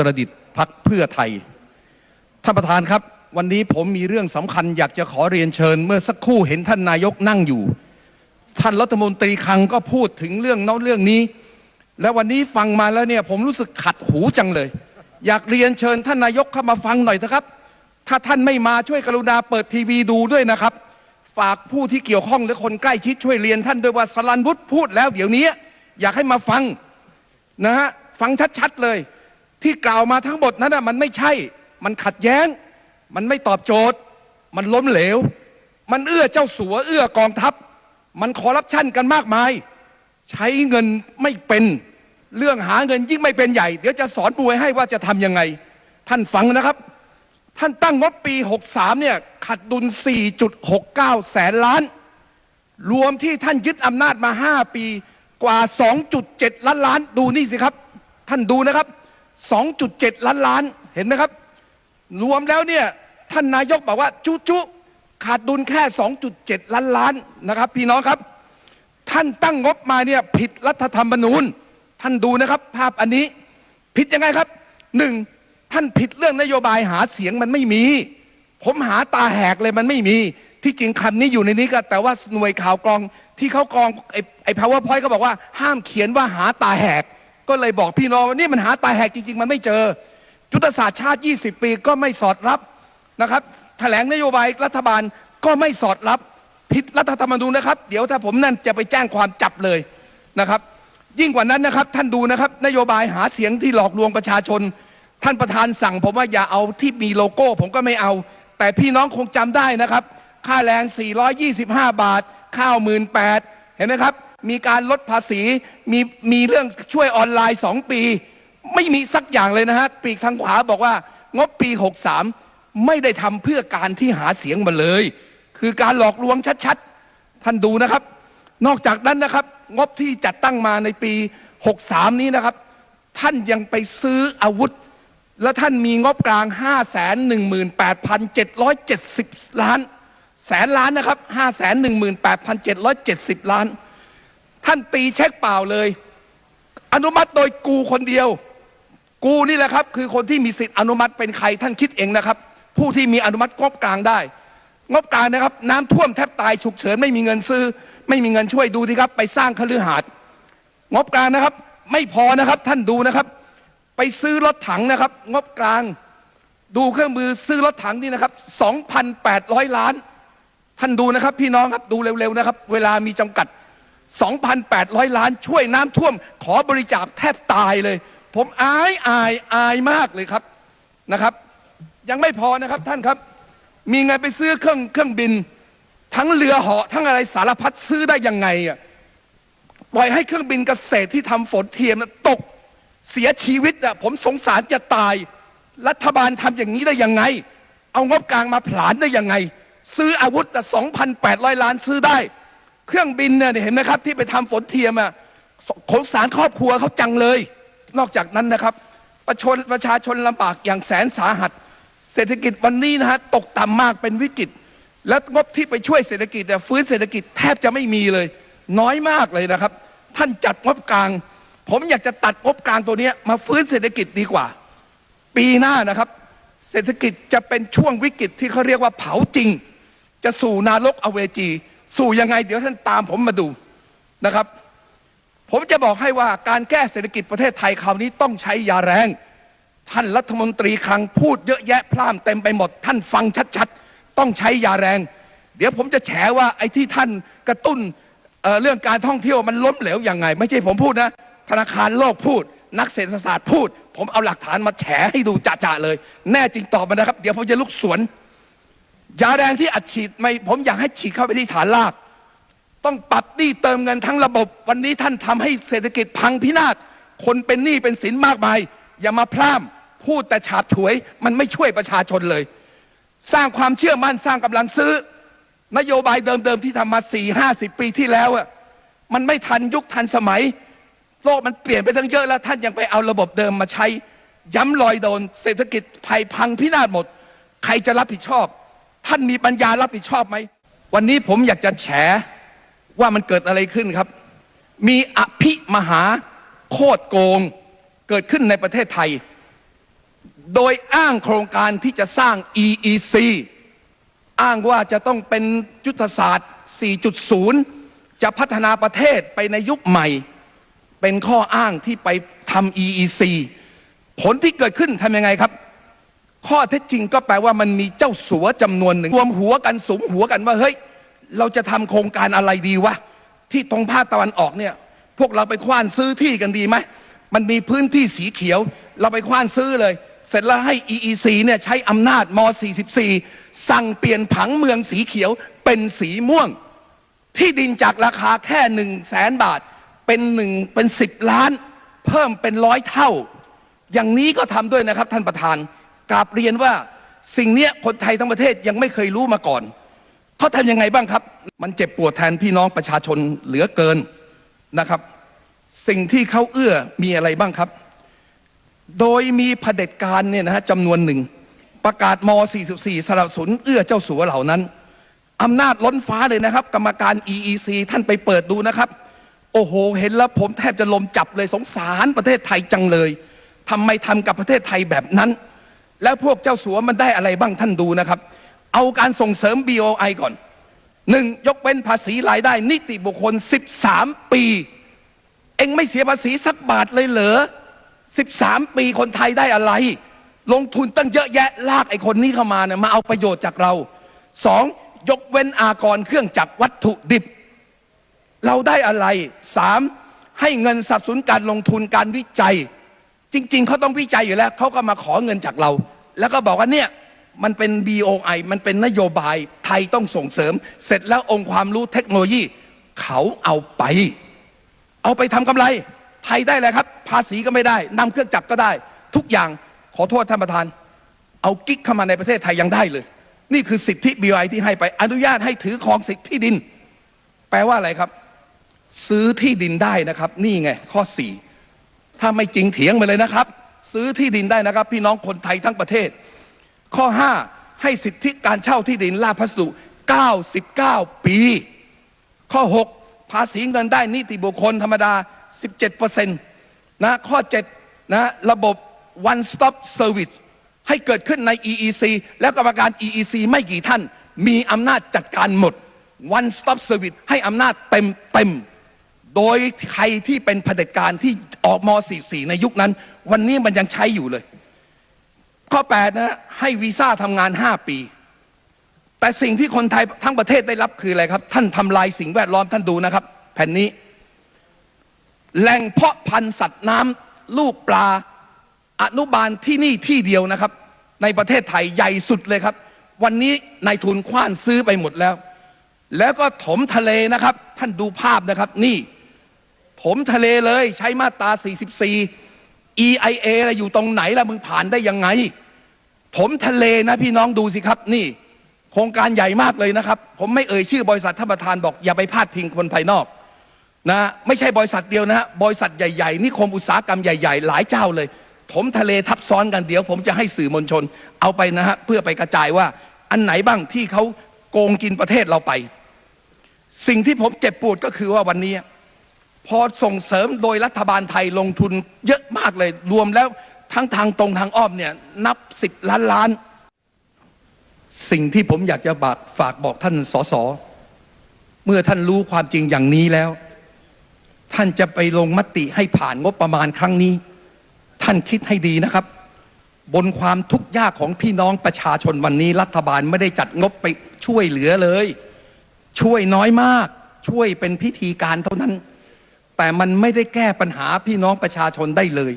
ตรดิตถ์พักเพื่อไทย ท่านประธานครับ วันนี้ผมมีเรื่องสำคัญอยากจะขอเรียนเชิญ เมื่อสักครู่เห็นท่านนายกนั่งอยู่ ท่านรัฐมนตรีคลังก็พูดถึงเรื่องน้นเรื่องนี้ และวันนี้ฟังมาแล้วเนี่ยผมรู้สึกขัดหูจังเลย อยากเรียนเชิญท่านนายกเข้ามาฟังหน่อยเถอะครับ ถ้าท่านไม่มาช่วยกรุณาเปิดทีวีดูด้วยนะครับ ฝากผู้ที่เกี่ยวข้องและคนใกล้ชิดช่วยเรียนท่านด้วยว่าสลันวุฒิพูดแล้วเดี๋ยวนี้อยากให้มาฟังนะฮะฟังชัดๆเลย ที่กล่าวมาทั้งหมดนั้นนะมันไม่ใช่ มันขัดแย้ง มันไม่ตอบโจทย์ มันล้มเหลว มันเอื้อเจ้าสัวเอื้อกองทัพ มันคอร์รัปชันกันมากมาย ใช้เงินไม่เป็นเรื่องหาเงินยิ่งไม่เป็นใหญ่ เดี๋ยวจะสอนมวยให้ว่าจะทำยังไง ท่านฟังนะครับ ท่านตั้งงบปี 63 เนี่ยขัดดุล 4.69 แสนล้าน รวมที่ท่านยึดอำนาจมา 5 ปีกว่า 2.7 ล้านล้าน ดูนี่สิครับ ท่านดูนะครับ 2.7 ล้านล้านเห็นไหมครับ รวมแล้วเนี่ยท่านนายกบอกว่า จุจุขาดดุลแค่ 2.7 ล้านล้านนะครับ พี่น้องครับ ท่านตั้งงบมาเนี่ยผิดรัฐธรรมนูญ ท่านดูนะครับ ภาพอันนี้ผิดยังไงครับหนึ่งท่านผิดเรื่องนโยบายหาเสียงมันไม่มี ผมหาตาแหกเลยมันไม่มี ที่จริงคำนี้อยู่ในนี้ก็แต่ว่าหน่วยข่าวกรองที่เขากรองไอ้ไอ้ powerpoint เขาบอกว่าห้ามเขียนว่าหาตาแหก ก็เลยบอกพี่น้องว่านี่มันหาตาแหกจริง ๆ มันไม่เจอ ยุทธศาสตร์ชาติ 20 ปีก็ไม่สอดรับนะครับแถลงนโยบายรัฐบาลก็ไม่สอดรับผิดรัฐธรรมนูญนะครับ เดี๋ยวถ้าผมนั่นจะไปแจ้งความจับเลยนะครับ ยิ่งกว่านั้นนะครับท่านดูนะครับนโยบายหาเสียงที่หลอกลวงประชาชน ท่านประธานสั่งผมว่าอย่าเอาที่มีโลโก้ ผมก็ไม่เอา แต่พี่น้องคงจำได้นะครับ ค่าแรง 425 บาท ข้าวหมื่นแปดเห็นไหมครับ มีการลดภาษีมีมีเรื่องช่วยออนไลน์2ปี ไม่มีสักอย่างเลยนะฮะปีกทางขวาบอกว่างบปี 63 ไม่ได้ทำเพื่อการที่หาเสียงมาเลย คือการหลอกลวงชัดๆ ท่านดูนะครับ นอกจากนั้นนะครับ งบที่จัดตั้งมาในปี 63 นี้นะครับ ท่านยังไปซื้ออาวุธ และท่านมีงบกลาง 5 1 8 7 7 0 ล้าน แสนล้านนะครับ 5 1 8 7 7 0 ล้าน ท่านตีเช็คเปล่าเลย อนุมัติโดยกูคนเดียว กูนี่แหละครับ คือคนที่มีสิทธิ์อนุมัติเป็นใครท่านคิดเองนะครับ ผู้ที่มีอนุมัติงบกลางได้ งบกลางนะครับ น้ำท่วมแทบตายฉุกเฉินไม่มีเงินซื้อ ไม่มีเงินช่วยดูดีครับ ไปสร้างคฤหาสน์งบกลางนะครับ ไม่พอนะครับท่านดูนะครับ ไปซื้อรถถังนะครับ งบกลาง ดูเครื่องมือซื้อรถถังนี่นะครับ2,800 ล้าน ท่านดูนะครับ พี่น้องครับดูเร็วๆนะครับ เวลามีจำกัด 2,800 ล้านช่วยน้ำท่วม ขอบริจาคแทบตายเลย ผมอายอายอายมากเลยครับนะครับ ยังไม่พอนะครับท่านครับ มีเงินไปซื้อเครื่องเครื่องบิน ทั้งเรือเหาะทั้งอะไรสารพัดซื้อได้ยังไงอะปล่อยให้เครื่องบินเกษตรที่ทำฝนเทียมตกเสียชีวิตอะผมสงสารจะตาย รัฐบาลทำอย่างนี้ได้ยังไง เอางบกลางมาผลาญได้ยังไง ซื้ออาวุธแต่2,800 ล้านซื้อได้ เครื่องบินเนี่ยเห็นไหมครับ ที่ไปทำฝนเทียมอะสงสารครอบครัวเขาจังเลย นอกจากนั้นนะครับ ประชนประชาชนลำบากอย่างแสนสาหัส เศรษฐกิจวันนี้นะฮะตกต่ำมากเป็นวิกฤต และงบที่ไปช่วยเศรษฐกิจเนี่ยฟื้นเศรษฐกิจแทบจะไม่มีเลย น้อยมากเลยนะครับ ท่านจัดงบกลาง ผมอยากจะตัดงบกลางตัวเนี้ยมาฟื้นเศรษฐกิจดีกว่า ปีหน้านะครับ เศรษฐกิจจะเป็นช่วงวิกฤตที่เขาเรียกว่าเผาจริง จะสู่นรกอเวจี สู่ยังไง เดี๋ยวท่านตามผมมาดูนะครับ ผมจะบอกให้ว่าการแก้เศรษฐกิจประเทศไทยคราวนี้ต้องใช้ยาแรง ท่านรัฐมนตรีคลังพูดเยอะแยะพร่ำเต็มไปหมด ท่านฟังชัดๆ ต้องใช้ยาแรง เดี๋ยวผมจะแฉว่าไอ้ที่ท่านกระตุ้นเเรื่องการท่องเที่ยวมันล้มเหลวยังไง ไม่ใช่ผมพูดนะธนาคารโลกพูด นักเศรษฐศาสตร์พูด ผมเอาหลักฐานมาแฉให้ดูจะๆเลย แน่จริงตอบมานะครับ เดี๋ยวผมจะลุกสวน ยาแรงที่อัดฉีดไม่ผมอยากให้ฉีดเข้าไปที่ฐานราก ต้องปรับหนี้เติมเงินทั้งระบบ วันนี้ท่านทำให้เศรษฐกิจพังพินาศคนเป็นหนี้เป็นสินมากมาย อย่ามาพร่ำพูดแต่ฉาบฉวย มันไม่ช่วยประชาชนเลย สร้างความเชื่อมั่นสร้างกำลังซื้อ นโยบายเดิมๆที่ทำมาสี่ห้าสิบปีที่แล้วอะมันไม่ทันยุคทันสมัย โลกมันเปลี่ยนไปทั้งเยอะแล้วท่านยังไปเอาระบบเดิมมาใช้ ย้ำรอยโดน เศรษฐกิจภัยพังพินาศหมด ใครจะรับผิดชอบ ท่านมีปัญญารับผิดชอบไหม วันนี้ผมอยากจะแฉว่ามันเกิดอะไรขึ้นครับ มีอภิมหาโคตรโกงเกิดขึ้นในประเทศไทย โดยอ้างโครงการที่จะสร้าง EEC อ้างว่าจะต้องเป็นยุทธศาสตร์ 4.0 จะพัฒนาประเทศไปในยุคใหม่ เป็นข้ออ้างที่ไปทำ EEC ผลที่เกิดขึ้นทำยังไงครับ ข้อเท็จจริงก็แปลว่ามันมีเจ้าสัวจำนวนหนึ่งรวมหัวกันสมหัวกันว่าเฮ้ย เราจะทำโครงการอะไรดีวะที่ตรงภาคตะวันออกเนี่ยพวกเราไปคว้านซื้อที่กันดีไหมมันมีพื้นที่สีเขียว เราไปคว้านซื้อเลย เสร็จแล้วให้ EEC เนี่ยใช้อำนาจม 44 สั่งเปลี่ยนผังเมืองสีเขียวเป็นสีม่วง ที่ดินจากราคาแค่หนึ่งแสนบาท เป็นหนึ่งเป็นสิบล้าน เพิ่มเป็นร้อยเท่า อย่างนี้ก็ทำด้วยนะครับท่านประธาน กราบเรียนว่าสิ่งเนี้ยคนไทยทั้งประเทศยังไม่เคยรู้มาก่อนเขาทำยังไงบ้างครับ มันเจ็บปวดแทนพี่น้องประชาชนเหลือเกินนะครับ สิ่งที่เขาเอื้อมีอะไรบ้างครับ โดยมีเผด็จการเนี่ยนะฮะจำนวนหนึ่ง ประกาศม 44 สนับสนุนเอื้อเจ้าสัวเหล่านั้นอำนาจล้นฟ้าเลยนะครับ กรรมการ EEC ท่านไปเปิดดูนะครับ โอ้โห เห็นแล้วผมแทบจะลมจับเลยสงสารประเทศไทยจังเลยทำไมทำกับประเทศไทยแบบนั้น แล้วพวกเจ้าสัวมันได้อะไรบ้างท่านดูนะครับ เอาการส่งเสริม BOI ก่อนหนึ่งยกเว้นภาษีรายได้ นิติบุคคล 13 ปี เองไม่เสียภาษีสักบาทเลยเหรอ 13 ปีคนไทยได้อะไร ลงทุนตั้งเยอะแยะลากไอ้คนนี้เข้ามาเนี่ยมาเอาประโยชน์จากเราสองยกเว้นอากรเครื่องจักรวัตถุดิบ เราได้อะไรสามให้เงินสนับสนุนการลงทุนการวิจัย จริง ๆเขาต้องวิจัยอยู่แล้วเขาก็มาขอเงินจากเรา แล้วก็บอกว่าเนี่ยมันเป็น BOI มันเป็นนโยบายไทยต้องส่งเสริม เสร็จแล้วองค์ความรู้เทคโนโลยี เขาเอาไป เอาไปทำกำไร ไทยได้เลยครับ ภาษีก็ไม่ได้นำเครื่องจักรก็ได้ ทุกอย่างขอโทษท่านประธาน เอากิ๊กเข้ามาในประเทศไทยยังได้เลย นี่คือสิทธิ BOI ที่ให้ไปอนุญาตให้ถือครองสิทธิที่ดิน แปลว่าอะไรครับ ซื้อที่ดินได้นะครับ นี่ไงข้อสี่ ถ้าไม่จริงเถียงไปเลยนะครับ ซื้อที่ดินได้นะครับ พี่น้องคนไทยทั้งประเทศ ข้อ 5 ให้สิทธิการเช่าที่ดินลาพัสดุ 99 ปี ข้อ 6 ภาษีเงินได้นิติบุคคลธรรมดา 17%นะข้อ 7 นะระบบ one stop service ให้เกิดขึ้นใน EEC แล้วกรรมการ EEC ไม่กี่ท่าน มีอำนาจจัดการหมด one stop service ให้อำนาจเต็มเต็ม โดยใครที่เป็นเผด็จการที่ ออกม 44 ในยุคนั้น วันนี้มันยังใช้อยู่เลย ข้อ 8 นะ ให้วีซ่าทำงาน 5 ปี แต่สิ่งที่คนไทยทั้งประเทศได้รับคืออะไรครับ ท่านทำลายสิ่งแวดล้อมท่านดูนะครับ แผ่นนี้ แหล่งเพาะพันธุ์สัตว์น้ำลูกปลา อนุบาลที่นี่ที่เดียวนะครับ ในประเทศไทยใหญ่สุดเลยครับ วันนี้นายทุนคว้านซื้อไปหมดแล้ว แล้วก็ถมทะเลนะครับ ท่านดูภาพนะครับนี่ ถมทะเลเลยใช้มาตรา 44 EIA อะไรอยู่ตรงไหนล่ะมึงผ่านได้ยังไงถมทะเลนะพี่น้องดูสิครับนี่ โครงการใหญ่มากเลยนะครับ ผมไม่เอ่ยชื่อบริษัทท่านประธานบอกอย่าไปพาดพิงคนภายนอกนะไม่ใช่บริษัทเดียวนะฮะบริษัทใหญ่ๆนิคมอุตสาหกรรมใหญ่ ๆ หลายเจ้าเลยถมทะเลทับซ้อนกันเดี๋ยว ผมจะให้สื่อมวลชน เอาไปนะฮะเพื่อไปกระจายว่า อันไหนบ้างที่เขาโกงกินประเทศเราไป สิ่งที่ผมเจ็บปวดก็คือว่าวันนี้ พอส่งเสริมโดยรัฐบาลไทยลงทุนเยอะมากเลย รวมแล้วทั้งทางตรงทางอ้อมเนี่ยนับสิบล้านล้าน สิ่งที่ผมอยากจะบากฝากบอกท่านสสเมื่อท่านรู้ความจริงอย่างนี้แล้ว ท่านจะไปลงมติให้ผ่านงบประมาณครั้งนี้ ท่านคิดให้ดีนะครับ บนความทุกข์ยากของพี่น้องประชาชนวันนี้ รัฐบาลไม่ได้จัดงบไปช่วยเหลือเลย ช่วยน้อยมาก ช่วยเป็นพิธีการเท่านั้น แต่มันไม่ได้แก้ปัญหาพี่น้องประชาชนได้เลย